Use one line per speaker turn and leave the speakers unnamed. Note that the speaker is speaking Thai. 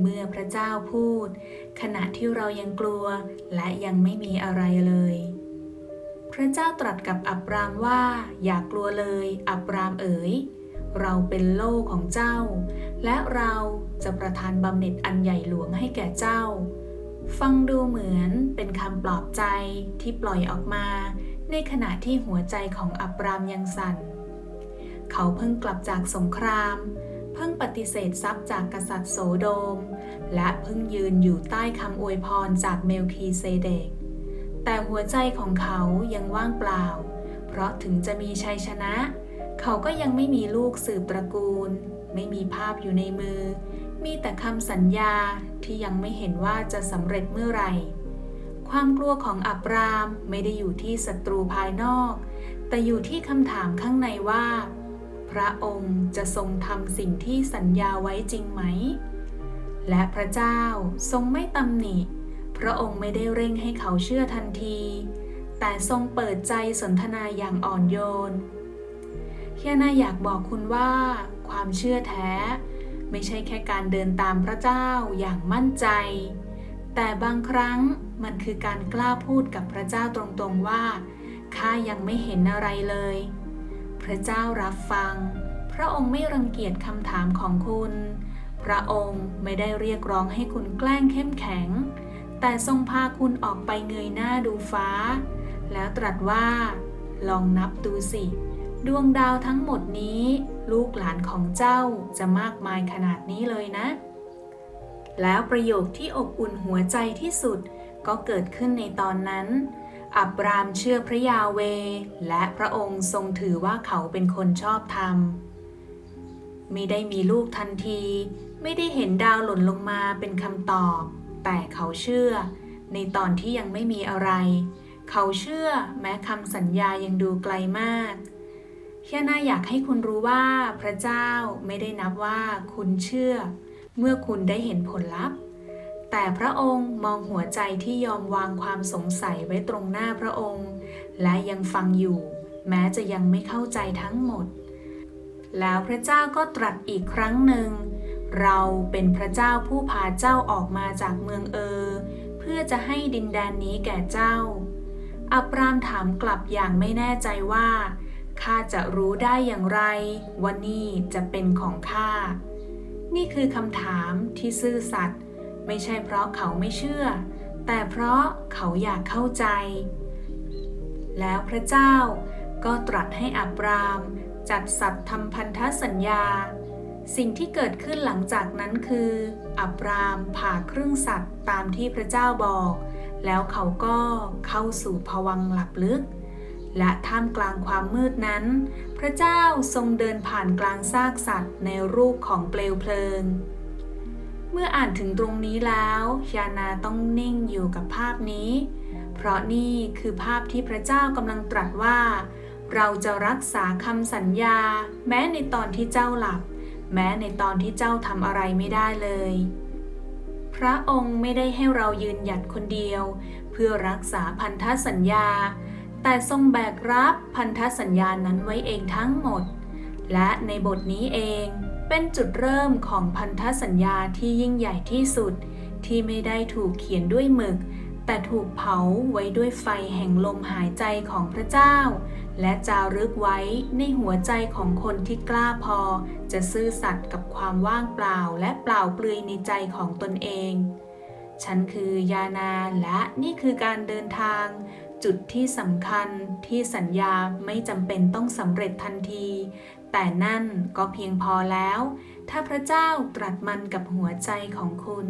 เมื่อพระเจ้าพูด ขณะที่เรายังกลัวและยังไม่มีอะไรเลย พระเจ้าตรัสกับอับรามว่า อย่ากลัวเลย อับรามเอ๋ย เราเป็นโล่ของเจ้า และเราจะประทานบำเหน็จอันใหญ่หลวงให้แก่เจ้า ฟังดูเหมือนเป็นคำปลอบใจที่ปล่อยออกมา ในขณะที่หัวใจของอับรามยังสั่น เขาเพิ่งกลับจากสงครามเพิ่งปฏิเสธทรัพย์จากกษัตริย์โสโดม และเพิ่งยืนอยู่ใต้คำอวยพรจากเมลคีเซเดก แต่หัวใจของเขายังว่างเปล่า เพราะถึงจะมีชัยชนะ เขาก็ยังไม่มีลูกสืบตระกูล ไม่มีภาพอยู่ในมือ มีแต่คำสัญญาที่ยังไม่เห็นว่าจะสำเร็จเมื่อไหร่ความกลัวของอับรามไม่ได้อยู่ที่ศัตรูภายนอก แต่อยู่ที่คำถามข้างในว่า พระองค์จะทรงทำสิ่งที่สัญญาไว้จริงไหม และพระเจ้าทรงไม่ตำหนิ พระองค์ไม่ได้เร่งให้เขาเชื่อทันที แต่ทรงเปิดใจสนทนาอย่างอ่อนโยนเฮียนาอยากบอกคุณว่า ความเชื่อแท้ ไม่ใช่แค่การเดินตามพระเจ้าอย่างมั่นใจ แต่บางครั้งมันคือการกล้าพูดกับพระเจ้าตรงๆว่าข้ายังไม่เห็นอะไรเลย ระเจ้ารับฟัง พระองค์ไม่รังเกียจคำถามของคุณ พระองค์ไม่ได้เรียกร้องให้คุณแกล้งเข้มแข็ง แต่ทรงพาคุณออกไปเงยหน้าดูฟ้า แล้วตรัสว่า ลองนับดูสิ ดวงดาวทั้งหมดนี้ ลูกหลานของเจ้าจะมากมายขนาดนี้เลยนะ แล้วประโยคที่อบอุ่นหัวใจที่สุดก็เกิดขึ้นในตอนนั้น อับรามเชื่อพระยาเว และพระองค์ทรงถือว่าเขาเป็นคนชอบธรรม ไม่ได้มีลูกทันที ไม่ได้เห็นดาวหล่นลงมาเป็นคำตอบ แต่เขาเชื่อ ในตอนที่ยังไม่มีอะไร เขาเชื่อแม้คำสัญญายังดูไกลมากแค่น่าอยากให้คุณรู้ว่าพระเจ้าไม่ได้นับว่าคุณเชื่อ เมื่อคุณได้เห็นผลลัพธ์ แต่พระองค์มองหัวใจที่ยอมวางความสงสัยไว้ตรงหน้าพระองค์ และยังฟังอยู่ แม้จะยังไม่เข้าใจทั้งหมด แล้วพระเจ้าก็ตรัสอีกครั้งหนึ่ง เราเป็นพระเจ้าผู้พาเจ้าออกมาจากเมืองเออ เพื่อจะให้ดินแดนนี้แก่เจ้า อับรามถามกลับอย่างไม่แน่ใจว่าข้าจะรู้ได้อย่างไรว่านี่จะเป็นของข้า นี่คือคำถามที่ซื่อสัตย์ ไม่ใช่เพราะเขาไม่เชื่อ แต่เพราะเขาอยากเข้าใจ แล้วพระเจ้าก็ตรัสให้อับรามจัดสัตว์ทำพันธสัญญา สิ่งที่เกิดขึ้นหลังจากนั้นคือ อับรามผ่าครึ่งสัตว์ตามที่พระเจ้าบอก แล้วเขาก็เข้าสู่ภวังหลับลึก และท่ามกลางความมืดนั้น พระเจ้าทรงเดินผ่านกลางซากสัตว์ในรูปของเปลวเพลิง มื่ออ่านถึงตรงนี้แล้วยานาต้องนิ่งอยู่กับภาพนี้ เพราะนี่คือภาพที่พระเจ้ากำลังตรัสว่า เราจะรักษาคำสัญญา แม้ในตอนที่เจ้าหลับ แม้ในตอนที่เจ้าทำอะไรไม่ได้เลย พระองค์ไม่ได้ให้เรายืนหยัดคนเดียว เพื่อรักษาพันธสัญญา แต่ทรงแบกรับพันธสัญญานั้นไว้เองทั้งหมด และในบทนี้เองเป็นจุดเริ่มของพันธสัญญาที่ยิ่งใหญ่ที่สุด ที่ไม่ได้ถูกเขียนด้วยหมึก แต่ถูกเผาไว้ด้วยไฟแห่งลมหายใจของพระเจ้า และจารึกไว้ในหัวใจของคนที่กล้าพอ จะซื่อสัตย์กับความว่างเปล่าและเปล่าเปลือยในใจของตนเอง ฉันคือยานาและนี่คือการเดินทาง จุดที่สำคัญที่สัญญาไม่จำเป็นต้องสำเร็จทันที แต่นั่นก็เพียงพอแล้ว ถ้าพระเจ้าตรัสมันกับหัวใจของคุณ